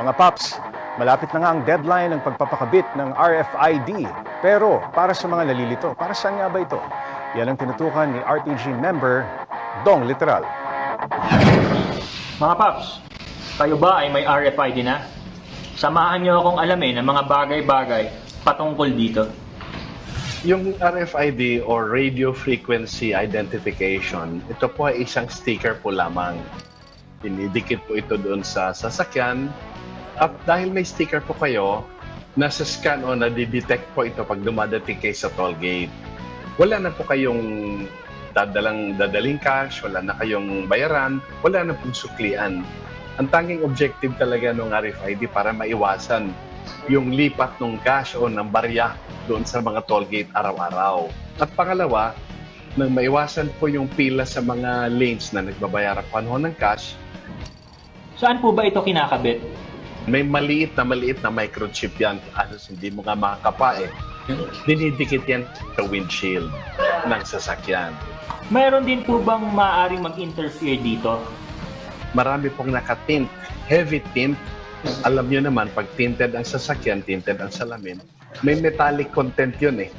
Mga paps, malapit na nga ang deadline ng pagpapakabit ng RFID. Pero para sa mga nalilito, para saan nga ba ito? Yan ang tinutukan ni RPG member Dong Literal. Mga Paps, kayo ba ay may RFID na? Samahan niyo akong alamin ang mga bagay-bagay patungkol dito. Yung RFID or Radio Frequency Identification, ito po ay isang sticker po lamang. Dinidikit po ito doon sa sasakyan. At dahil may sticker po kayo, nasa scan o nadidetect po ito pag dumadating kayo sa toll gate. Wala na po kayong dadalang dadaling cash, wala na kayong bayaran, wala na pong suklian. Ang tanging objective talaga ng RFID para maiwasan yung lipat ng cash o ng barya doon sa mga toll gate araw-araw. At pangalawa, nang maiwasan po yung pila sa mga lanes na nagbabayaran panahon ng cash, Saan po ba ito kinakabit? May maliit na maliit na microchip yan. Halos hindi mo nga makakapa eh. Dinidikit yan sa windshield ng sasakyan. Mayroon din po bang maaaring mag-interfere dito? Marami pong nakatint, heavy tint. Alam nyo naman, pag tinted ang sasakyan, tinted ang salamin, may metallic content yun eh.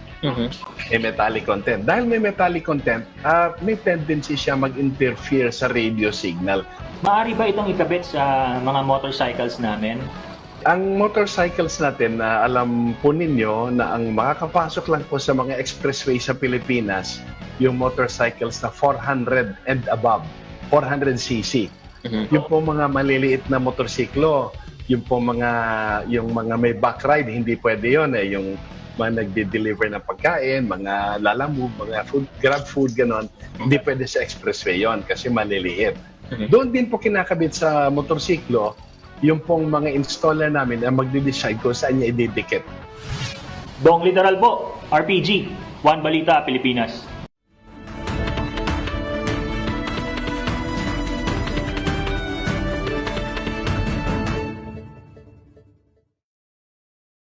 may metallic content. Dahil may metallic content, ah, may tendency siya mag-interfere sa radio signal. Maari ba itong ikabit sa mga motorcycles namin? Ang motorcycles natin na alam po ninyo na ang makakapasok lang po sa mga expressway sa Pilipinas, yung motorcycles na 400 and above, 400cc. Yung po mga maliliit na motorsiklo, yung po mga yung mga may back ride, hindi pwede yon eh. Yung mga nagde-deliver ng pagkain, mga lalamove, mga food, grab food, ganon. Hindi pwede sa expressway yon kasi maliliit. Doon din po kinakabit sa motorsiklo, yung pong mga installer namin ang magde-decide kung saan niya ididikit. Dong literal po, RPG, One Balita, Pilipinas.